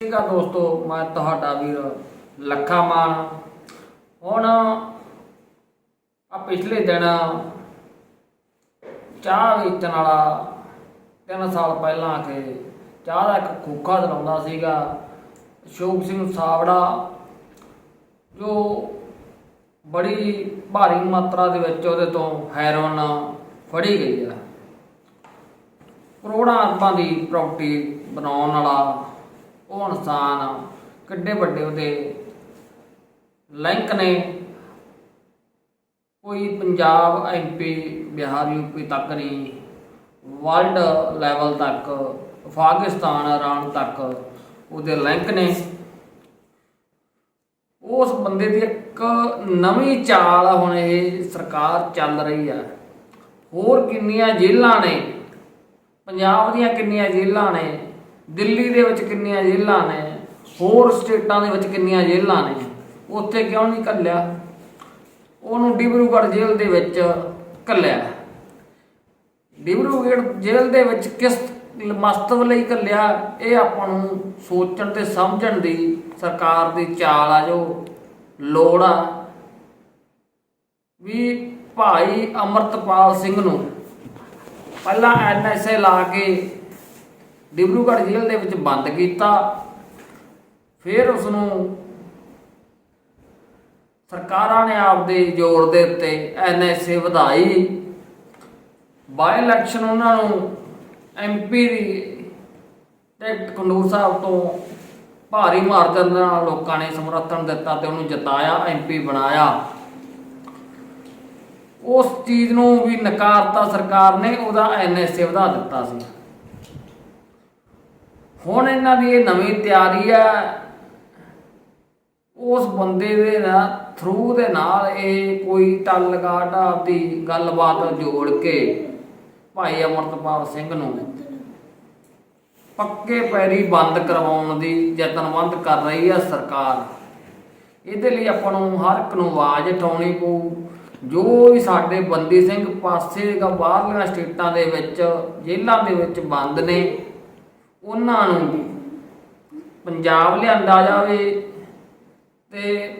ਠੀਕ ਆ ਦੋਸਤੋ, ਮੈਂ ਤੁਹਾਡਾ ਵੀਰ ਲੱਖਾ ਮਾਨ। ਹੁਣ ਆ ਪਿਛਲੇ ਦਿਨ ਚਾਹ ਵੇਚਣ ਵਾਲਾ ਤਿੰਨ ਸਾਲ ਪਹਿਲਾਂ ਆ ਕੇ ਚਾਹ ਦਾ ਇੱਕ ਖੋਖਾ ਚਲਾਉਂਦਾ ਸੀਗਾ, ਅਸ਼ੋਕ ਸਿੰਘ ਸਾਵੜਾ ਜੋ ਬੜੀ ਭਾਰੀ ਮਾਤਰਾ ਦੇ ਵਿੱਚ ਉਹਦੇ ਤੋਂ ਹੈਰੋਨ ਫੜੀ ਗਈ ਆ। ਕਰੋੜਾਂ ਅਰਬਾਂ ਦੀ ਪ੍ਰਾਪਰਟੀ ਬਣਾਉਣ ਵਾਲਾ ਉਹ ਇਨਸਾਨ ਕਿੱਡੇ ਵੱਡੇ ਉਹਦੇ ਲਿੰਕ ਨੇ। ਕੋਈ ਪੰਜਾਬ ਐਮਪੀ ਬਿਹਾਰ ਯੂਪੀ ਤੱਕ ਨਹੀਂ, ਵਰਲਡ ਲੈਵਲ ਤੱਕ ਅਫਗਾਨਿਸਤਾਨ ਇਰਾਨ ਤੱਕ ਉਹਦੇ ਲਿੰਕ ਨੇ। ਉਸ ਬੰਦੇ ਦੀ ਇੱਕ ਨਵੀਂ ਚਾਲ ਹੁਣ ਇਹ ਸਰਕਾਰ ਚੱਲ ਰਹੀ ਆ। ਹੋਰ ਕਿੰਨੀਆਂ ਜੇਲ੍ਹਾਂ ਨੇ, ਪੰਜਾਬ ਦੀਆਂ ਕਿੰਨੀਆਂ ਜੇਲ੍ਹਾਂ ਨੇ ਦਿੱਲੀ ਦੇ ਵਿੱਚ ਕਿੰਨੀਆਂ ਜੇਲ੍ਹਾਂ ਨੇ? ਹੋਰ ਸਟੇਟਾਂ ਦੇ ਵਿੱਚ ਕਿੰਨੀਆਂ ਜੇਲ੍ਹਾਂ ਨੇ? ਉੱਥੇ ਕਿਉਂ ਨਹੀਂ ਕੱਲਿਆ ਉਹਨੂੰ ਡਿਬਰੂਗੜ੍ਹ ਜੇਲ੍ਹ ਦੇ ਵਿੱਚ ਕੱਲਿਆ ਡਿਬਰੂਗੜ੍ਹ ਜੇਲ੍ਹ ਦੇ ਵਿੱਚ ਕਿਸ ਮਸਤਵ ਲਈ ਕੱਲਿਆ ਇਹ ਆਪਾਂ ਨੂੰ ਸੋਚਣ ਤੇ ਸਮਝਣ ਦੀ ਸਰਕਾਰ ਦੀ ਚਾਲ ਆ ਜੋ ਲੋੜ ਆ। ਵੀ ਭਾਈ ਅਮਰਤਪਾਲ ਸਿੰਘ ਨੂੰ ਪਹਿਲਾਂ ਐਨਐਸਏ ਲਾ ਕੇ ਡਿਬਰੂਗੜ੍ਹ ਜੇਲ੍ਹ ਦੇ ਵਿੱਚ ਬੰਦ ਕੀਤਾ। ਫਿਰ ਉਸ ਨੂੰ ਸਰਕਾਰਾਂ ਨੇ ਆਪਦੇ ਜ਼ੋਰ ਦੇ ਉੱਤੇ ਐਨਐਸਏ ਵਧਾਈ। ਬਾਈ ਇਲੈਕਸ਼ਨ ਉਹਨਾਂ ਨੂੰ ਐਮਪੀ ਦੀ ਟਿਕਟ ਖੰਡੂਰ ਸਾਹਿਬ ਤੋਂ ਭਾਰੀ ਮਾਰਜਨ ਨਾਲ ਲੋਕਾਂ ਨੇ ਸਮਰਥਨ ਦਿੱਤਾ ਤੇ ਉਹਨੂੰ ਜਿਤਾਇਆ ਐਮਪੀ ਬਣਾਇਆ। ਉਸ ਚੀਜ਼ ਨੂੰ ਵੀ ਨਕਾਰਤਾ ਸਰਕਾਰ ਨੇ, ਉਹਦਾ ਐਨਐਸਏ ਵਧਾ ਦਿੱਤਾ ਸੀ। ਹੁਣ ਇਹਨਾਂ ਦੀ ਇਹ ਨਵੀਂ ਤਿਆਰੀ ਹੈ। ਉਸ ਬੰਦੇ ਦੇ ਨਾ ਥਰੂ ਦੇ ਨਾਲ ਇਹ ਕੋਈ ਟੱਲ ਗਾਟ ਆਪਦੀ ਗੱਲਬਾਤ ਜੋੜ ਕੇ ਭਾਈ ਅਮਰਤਪਾਲ ਸਿੰਘ ਨੂੰ ਪੱਕੇ ਪੈਰੀ ਬੰਦ ਕਰਵਾਉਣ ਦੀ ਯਤਨਬੰਦ ਕਰ ਰਹੀ ਹੈ ਸਰਕਾਰ। ਇਹਦੇ ਲਈ ਆਪਾਂ ਨੂੰ ਹਰ ਇੱਕ ਨੂੰ ਆਵਾਜ਼ ਉਠਾਉਣੀ ਪਊ। ਜੋ ਵੀ ਸਾਡੇ ਬੰਦੀ ਸਿੰਘ ਪਾਸੇ ਦਾ ਬਾਹਰਲੀਆਂ ਸਟੇਟਾਂ ਦੇ ਵਿੱਚ, ਜੇਲ੍ਹਾਂ ਦੇ ਵਿੱਚ ਬੰਦ ਨੇ ਉਹਨਾਂ ਨੂੰ ਪੰਜਾਬ ਲਿਆਂਦਾ ਜਾਵੇ ਤੇ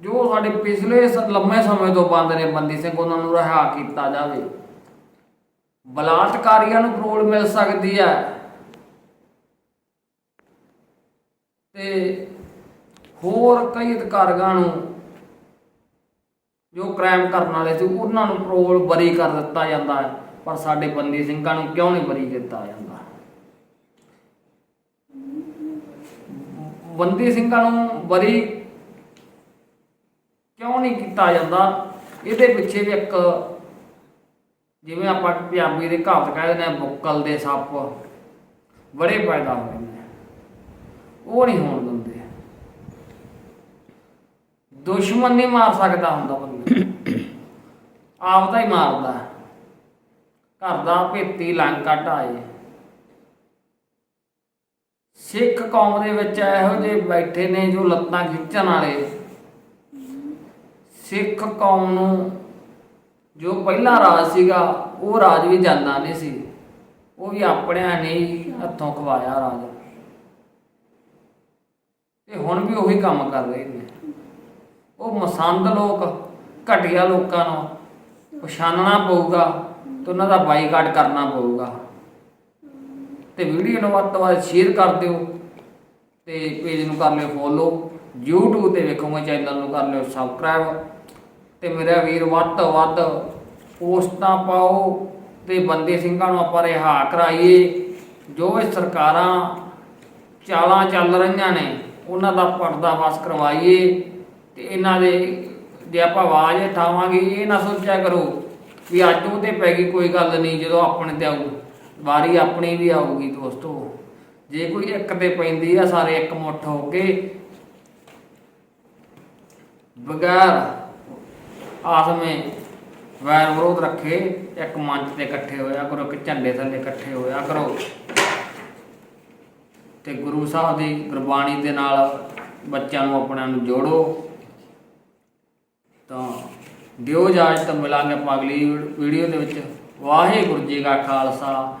ਜੋ ਸਾਡੇ ਪਿਛਲੇ ਲੰਮੇ ਸਮੇਂ ਤੋਂ ਬੰਦ ਨੇ, ਬੰਦੀ ਸਿੰਘ ਉਹਨਾਂ ਨੂੰ ਰਿਹਾ ਕੀਤਾ ਜਾਵੇ। ਬਲਾਤਕਾਰੀਆਂ ਨੂੰ ਪਰੋਲ ਮਿਲ ਸਕਦੀ ਹੈ। ਤੇ ਹੋਰ ਕਈ ਅਧਿਕਾਰੀਆਂ ਨੂੰ ਜੋ ਕ੍ਰਾਈਮ ਕਰਨ ਵਾਲੇ ਸੀ, ਉਹਨਾਂ ਨੂੰ ਪਰੋਲ ਬਰੀ ਕਰ ਦਿੱਤਾ ਜਾਂਦਾ ਹੈ। ਪਰ ਸਾਡੇ ਬੰਦੀ ਸਿੰਘਾਂ ਨੂੰ ਕਿਉਂ ਨਹੀਂ ਬਰੀ ਕੀਤਾ ਜਾਂਦਾ? ਬੰਦੀ ਸਿੰਘਾਂ ਨੂੰ ਬਰੀ ਕਿਉਂ ਨਹੀਂ ਕੀਤਾ ਜਾਂਦਾ? ਇਹਦੇ ਪਿੱਛੇ ਵੀ ਇੱਕ ਜਿਵੇਂ ਆਪਾਂ ਪੰਜਾਬੀ ਦੇ ਕਹਾਵਤ ਕਹਿੰਦੇ ਨੇ ਬੁੱਕਲ ਦੇ ਸੱਪ ਬੜੇ ਪੈਦਾ ਹੁੰਦੇ ਨੇ। ਉਹ ਨਹੀਂ ਹੋਣ ਦਿੰਦੇ। ਦੁਸ਼ਮਣ ਨਹੀਂ ਮਾਰ ਸਕਦਾ ਹੁੰਦਾ ਬੰਦਾ। ਆਪ ਦਾ ਹੀ ਮਾਰਦਾ। ਘਰ ਦਾ ਭੇਤੀ ਲੰਕਾ ਢਾਏ ਸਿੱਖ ਕੌਮ ਦੇ ਵਿੱਚ ਇਹੋ ਜਿਹੇ ਬੈਠੇ ਨੇ ਜੋ ਲੱਤਾਂ ਖਿੱਚਣ ਵਾਲੇ। ਸਿੱਖ ਕੌਮ ਨੂੰ ਜੋ ਪਹਿਲਾ ਰਾਜ ਸੀਗਾ, ਉਹ ਰਾਜ ਵੀ ਜਾਂਦਾ ਨਹੀਂ ਸੀ। ਉਹ ਵੀ ਆਪਣਿਆਂ ਨੇ ਹੱਥੋਂ ਖਵਾਇਆ ਰਾਜ। ਤੇ ਹੁਣ ਵੀ ਉਹੀ ਕੰਮ ਕਰ ਰਹੇ ਨੇ। ਉਹ ਮਸੰਦ ਲੋਕ, ਘਟੀਆ ਲੋਕਾਂ ਨੂੰ ਪਛਾਣਨਾ ਪਊਗਾ ਤੇ ਉਹਨਾਂ ਦਾ ਬਾਈਕਾਟ ਕਰਨਾ ਪਊਗਾ। ਤੇ ਵੀਡੀਓ ਨੂੰ ਵੱਧ ਤੋਂ ਵੱਧ ਸ਼ੇਅਰ ਕਰ ਦਿਓ ਤੇ ਪੇਜ ਨੂੰ ਕਰ ਲਿਓ ਫੋਲੋ YouTube ਤੇ ਵੇਖੋਗੇ ਚੈਨਲ ਨੂੰ ਕਰ ਲਿਓ ਸਬਸਕ੍ਰਾਈਬ ਤੇ ਮੇਰਾ ਵੀਰ ਵੱਧ ਤੋਂ ਵੱਧ ਪੋਸਟਾਂ ਪਾਓ ਤੇ ਬੰਦੇ ਸਿੰਘਾਂ ਨੂੰ ਆਪਾਂ ਰਿਹਾ ਕਰਾਈਏ, ਜੋ ਇਹ ਸਰਕਾਰਾਂ ਚਾਲਾਂ ਚੱਲ ਰਹੀਆਂ ਨੇ, ਉਹਨਾਂ ਦਾ ਪਰਦਾ ਵਾਸ ਕਰਵਾਈਏ ਤੇ ਇਹਨਾਂ ਦੇ ਜੇ ਆਪਾਂ ਆਵਾਜ਼ ਉਠਾਵਾਂਗੇ ਇਹ ਨਾ ਸੋਚਿਆ ਕਰੋ ਵੀ ਅੱਜ ਉਹ ਤੇ ਪੈ ਗਈ, ਕੋਈ ਗੱਲ ਨਹੀਂ, ਜਦੋਂ ਆਪਣੇ ਤੇ ਆਊ। ਵਾਰੀ ਆਪਣੀ ਵੀ ਆਊਗੀ ਦੋਸਤੋ। ਜੇ ਕੋਈ ਇੱਕ ਤੇ ਪੈਂਦੀ ਆ, ਸਾਰੇ ਇੱਕ ਮੁੱਠ ਹੋ ਕੇ। ਬਗੈਰ ਆਸਮੇ ਵੈਰ ਵਿਰੋਧ ਰੱਖੇ, ਇੱਕ ਮੰਚ ਤੇ ਇਕੱਠੇ ਹੋਇਆ ਕਰੋ, ਇੱਕ ਝੰਡੇ ਥੱਲੇ ਇਕੱਠੇ ਹੋਇਆ ਕਰੋ। ਤੇ ਗੁਰੂ ਸਾਹਿਬ ਦੀ ਗੁਰਬਾਣੀ ਦੇ ਨਾਲ ਬੱਚਿਆਂ ਨੂੰ ਆਪਣਿਆਂ ਨੂੰ ਜੋੜੋ। ਤਾਂ ਦਿਓ ਇਜਾਜ਼ਤ, ਮਿਲਾਂਗੇ ਆਪਾਂ ਅਗਲੀ ਵੀਡੀਓ ਦੇ ਵਿੱਚ। ਵਾਹਿਗੁਰੂ ਜੀ ਕਾ ਖਾਲਸਾ।